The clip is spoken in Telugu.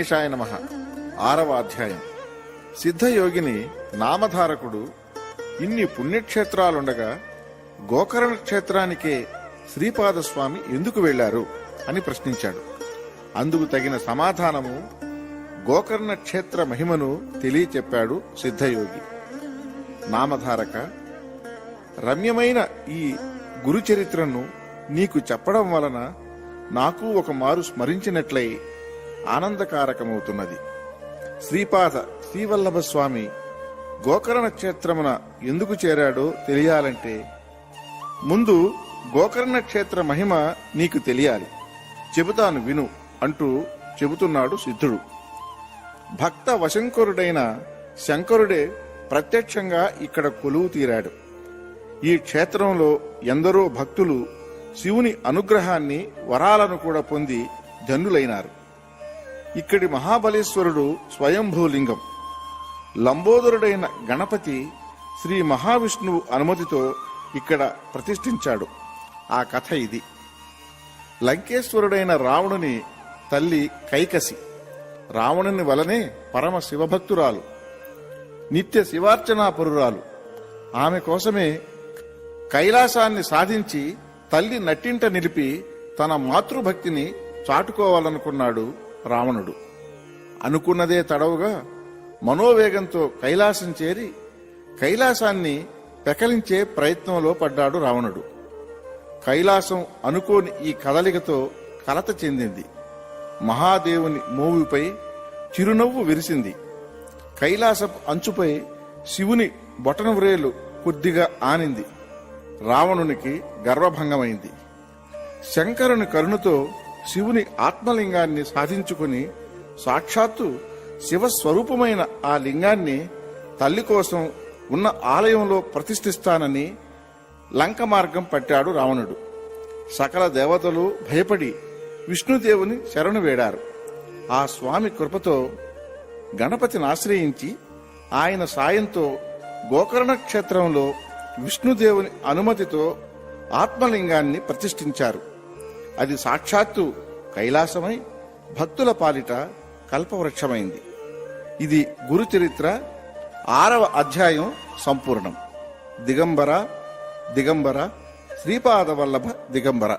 గణేశాయ నమ. ఆరవ అధ్యాయం. సిద్ధయోగిని నామధారకుడు ఇన్ని పుణ్యక్షేత్రాలుండగా గోకర్ణ క్షేత్రానికే శ్రీపాదస్వామి ఎందుకు వెళ్ళారు అని ప్రశ్నించాడు. అందుకు తగిన సమాధానము గోకర్ణ క్షేత్ర మహిమను తెలియచెప్పాడు సిద్ధయోగి. నామధారక రమ్యమైన ఈ గురుచరిత్రను నీకు చెప్పడం వలన నాకు ఒక మారు స్మరించినట్లయి ఆనందకారకమవుతున్నది. శ్రీపాద శ్రీవల్లభ స్వామి గోకర్ణ క్షేత్రమున ఎందుకు చేరాడో తెలియాలంటే ముందు గోకర్ణ క్షేత్ర మహిమ నీకు తెలియాలి. చెబుతాను విను అంటూ చెబుతున్నాడు సిద్ధుడు. భక్త వశంకరుడైన శంకరుడే ప్రత్యక్షంగా ఇక్కడ కొలువు తీరాడు. ఈ క్షేత్రంలో ఎందరో భక్తులు శివుని అనుగ్రహాన్ని వరాలను కూడా పొంది ధన్యులైనారు. ఇక్కడి మహాబలేశ్వరుడు స్వయంభూలింగం. లంబోదరుడైన గణపతి శ్రీ మహావిష్ణువు అనుమతితో ఇక్కడ ప్రతిష్ఠించాడు. ఆ కథ ఇది. లంకేశ్వరుడైన రావణుని తల్లి కైకసి. రావణుని వలనే పరమ శివభక్తురాలు. నిత్య శివార్చనాపరురాలు. ఆమె కోసమే కైలాసాన్ని సాధించి తల్లి నట్టింట నిలిపి తన మాతృభక్తిని చాటుకోవాలనుకున్నాడు రావణుడు. అనుకున్నదే తడవుగా మనోవేగంతో కైలాసం చేరి కైలాసాన్ని పెకలించే ప్రయత్నంలో పడ్డాడు రావణుడు. కైలాసం అనుకోని ఈ కదలికతో కలత చెందింది. మహాదేవుని మోవిపై చిరునవ్వు విరిసింది. కైలాసపు అంచుపై శివుని బొటనవ్రేలు కొద్దిగా ఆనింది. రావణునికి గర్వభంగమైంది. శంకరుని కరుణతో శివుని ఆత్మలింగాన్ని సాధించుకుని సాక్షాత్తు శివస్వరూపమైన ఆ లింగాన్ని తల్లి కోసం ఉన్న ఆలయంలో ప్రతిష్ఠిస్తానని లంక మార్గం పట్టాడు రావణుడు. సకల దేవతలు భయపడి విష్ణుదేవుని శరణు వేడారు. ఆ స్వామి కృపతో గణపతిని ఆశ్రయించి ఆయన సాయంతో గోకర్ణ క్షేత్రంలో విష్ణుదేవుని అనుమతితో ఆత్మలింగాన్ని ప్రతిష్ఠించారు. అది సాక్షాత్తు కైలాసమై భక్తుల పాలిట కల్పవృక్షమైంది. ఇది గురు చరిత్ర ఆరవ అధ్యాయం సంపూర్ణం. దిగంబర దిగంబర శ్రీపాద వల్లభ దిగంబర.